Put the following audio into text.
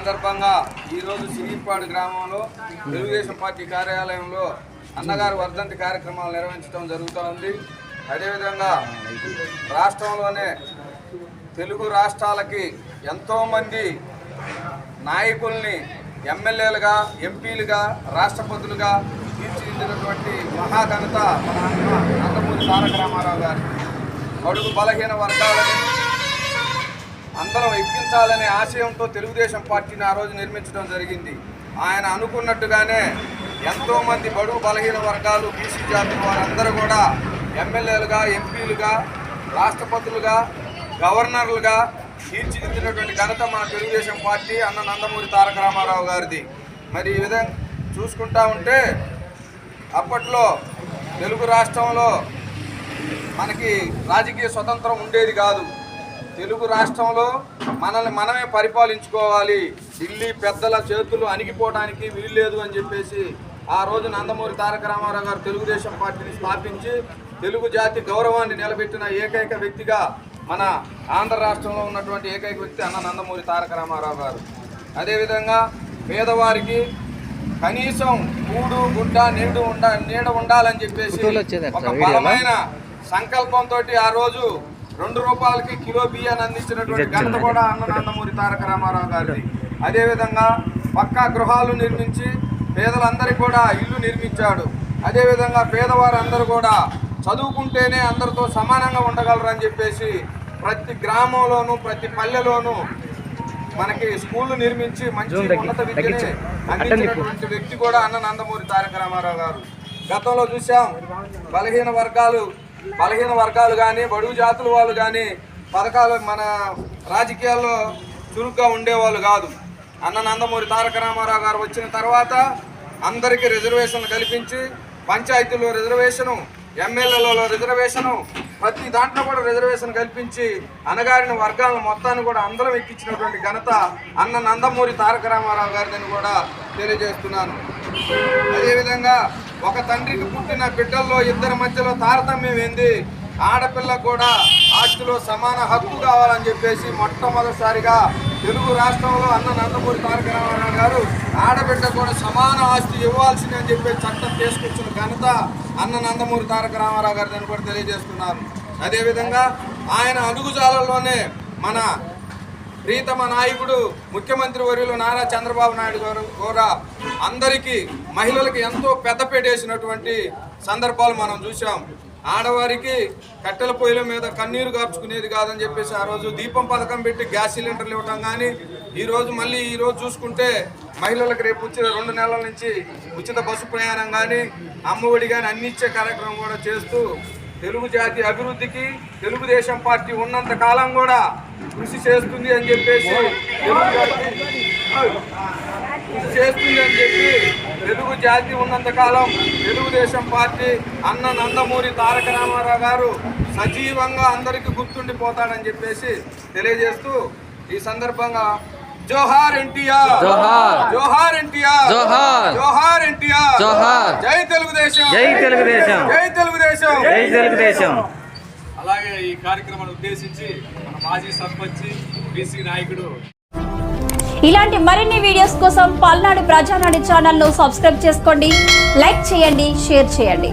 సందర్భంగా ఈరోజు సిరిపాడు గ్రామంలో తెలుగుదేశం పార్టీ కార్యాలయంలో అన్నగారు వర్ధంతి కార్యక్రమాలు నిర్వహించడం జరుగుతూ ఉంది అదేవిధంగా రాష్ట్రంలోనే తెలుగు రాష్ట్రాలకి ఎంతోమంది నాయకుల్ని ఎమ్మెల్యేలుగా ఎంపీలుగా రాష్ట్రపతులుగా తీర్చిదిద్దినటువంటి మహాఘనత మన అన్న నందమూరి తారక రామారావు గారు. అడుగు బలహీన వర్గాలని అందరం ఎక్కించాలనే ఆశయంతో తెలుగుదేశం పార్టీని ఆ రోజు నిర్మించడం జరిగింది. ఆయన అనుకున్నట్టుగానే ఎంతోమంది బడుగు బలహీన వర్గాలు బీసీ జాతి వారందరూ కూడా ఎమ్మెల్యేలుగా ఎంపీలుగా రాష్ట్రపతులుగా గవర్నర్లుగా తీర్చిదిద్దినటువంటి ఘనత మన తెలుగుదేశం పార్టీ అన్న నందమూరి తారక రామారావు గారిది. మరి ఈ విధంగా చూసుకుంటా ఉంటే అప్పట్లో తెలుగు రాష్ట్రంలో మనకి రాజకీయ స్వతంత్రం ఉండేది కాదు. తెలుగు రాష్ట్రంలో మనల్ని మనమే పరిపాలించుకోవాలి. ఢిల్లీ పెద్దల చేతులు అణిగిపోవడానికి వీల్లేదు అని చెప్పేసి ఆ రోజు నందమూరి తారక రామారావు గారు తెలుగుదేశం పార్టీని స్థాపించి తెలుగు జాతి గౌరవాన్ని నిలబెట్టిన ఏకైక వ్యక్తిగా మన ఆంధ్ర రాష్ట్రంలో ఉన్నటువంటి ఏకైక వ్యక్తి అన్న నందమూరి తారక రామారావు గారు. అదేవిధంగా పేదవారికి కనీసం కూడు గుడ్డ నీడు ఉండ నీడ ఉండాలని చెప్పేసి ఒక బలమైన సంకల్పంతో ఆ రోజు రెండు రూపాయలకి కిలో బియ్యాన్ని అందించినటువంటి ఘనత కూడా అన్న నందమూరి తారక రామారావు గారిది. అదేవిధంగా పక్కా గృహాలు నిర్మించి పేదలందరికీ కూడా ఇల్లు నిర్మించాడు. అదేవిధంగా పేదవారందరూ కూడా చదువుకుంటేనే అందరితో సమానంగా ఉండగలరని చెప్పేసి ప్రతి గ్రామంలోనూ ప్రతి పల్లెలోనూ మనకి స్కూళ్ళు నిర్మించి మంచి ఉన్నత విద్యని అందించినటువంటి వ్యక్తి కూడా అన్న నందమూరి తారక రామారావు గారు. గతంలో చూసాం బలహీన వర్గాలు బలహీన వర్గాలు కానీ బడుగు జాతుల వాళ్ళు కానీ పథకాలు మన రాజకీయాల్లో చురుగ్గా ఉండేవాళ్ళు కాదు. అన్న నందమూరి తారక రామారావు గారు వచ్చిన తర్వాత అందరికీ రిజర్వేషన్లు కల్పించి పంచాయతీలో రిజర్వేషను ఎమ్మెల్యేలలో రిజర్వేషను ప్రతి దాంట్లో కూడా రిజర్వేషన్ కల్పించి అనగారిన వర్గాలను మొత్తాన్ని కూడా అందరం ఎక్కించినటువంటి ఘనత అన్న నందమూరి తారక రామారావు గారిని కూడా తెలియజేస్తున్నాను. అదేవిధంగా ఒక తండ్రికి పుట్టిన బిడ్డల్లో ఇద్దరి మధ్యలో తారతమ్యం ఏంది? ఆడపిల్ల కూడా ఆస్తిలో సమాన హక్కు కావాలని చెప్పేసి మొట్టమొదటిసారిగా తెలుగు రాష్ట్రంలో అన్న నందమూరి తారక రామారావు గారు ఆడబిడ్డ కూడా సమాన ఆస్తి ఇవ్వాల్సింది అని చెప్పి చట్టం తీసుకొచ్చిన ఘనత అన్న నందమూరి తారక రామారావు గారిని కూడా తెలియజేస్తున్నారు అదేవిధంగా ఆయన అడుగుజాలలోనే మన ప్రీతమ నాయకుడు ముఖ్యమంత్రి వర్యులు నారా చంద్రబాబు నాయుడు గారు కూడా అందరికీ మహిళలకి ఎంతో పెద్దపేట వేసినటువంటి సందర్భాలు మనం చూసాం ఆడవారికి కట్టెల పొయ్యిల మీద కన్నీరు కార్చుకునేది కాదని చెప్పేసి ఆ రోజు దీపం పథకం పెట్టి గ్యాస్ సిలిండర్లు ఇవ్వడం కానీ ఈరోజు మళ్ళీ ఈరోజు చూసుకుంటే మహిళలకు రేపు ఉచిత రెండు నెలల నుంచి ఉచిత బస్సు ప్రయాణం కానీ అమ్మఒడి కానీ అన్ని ఇచ్చే కార్యక్రమం కూడా చేస్తూ తెలుగు జాతి అభివృద్ధికి తెలుగుదేశం పార్టీ ఉన్నంత కాలం కూడా కృషి చేస్తుంది అని చెప్పేసి తెలుగు కృషి చేస్తుంది అని చెప్పి తెలుగు జాతి ఉన్నంత కాలం తెలుగుదేశం పార్టీ అన్న నందమూరి తారక రామారావు గారు సజీవంగా అందరికీ గుర్తుండిపోతాడని చెప్పేసి తెలియజేస్తూ ఈ సందర్భంగా జోహార్ ఎన్టీఆర్ జోహార్. జోహార్ ఎన్టీఆర్ జోహార్. జోహార్ ఎన్టీఆర్ జోహార్. జై తెలుగుదేశం జై తెలుగుదేశం జై తెలుగుదేశం జై తెలుగుదేశం. అలాగే ఈ కార్యక్రమాన్ని ఉద్దేశించి మన మాజీ సర్పంచ్ బీసీ నాయకుడు ఇలాంటి మరిన్ని వీడియోస్ కోసం పల్నాడు ప్రజానాడు ఛానల్ను సబ్స్క్రైబ్ చేసుకోండి లైక్ చేయండి షేర్ చేయండి.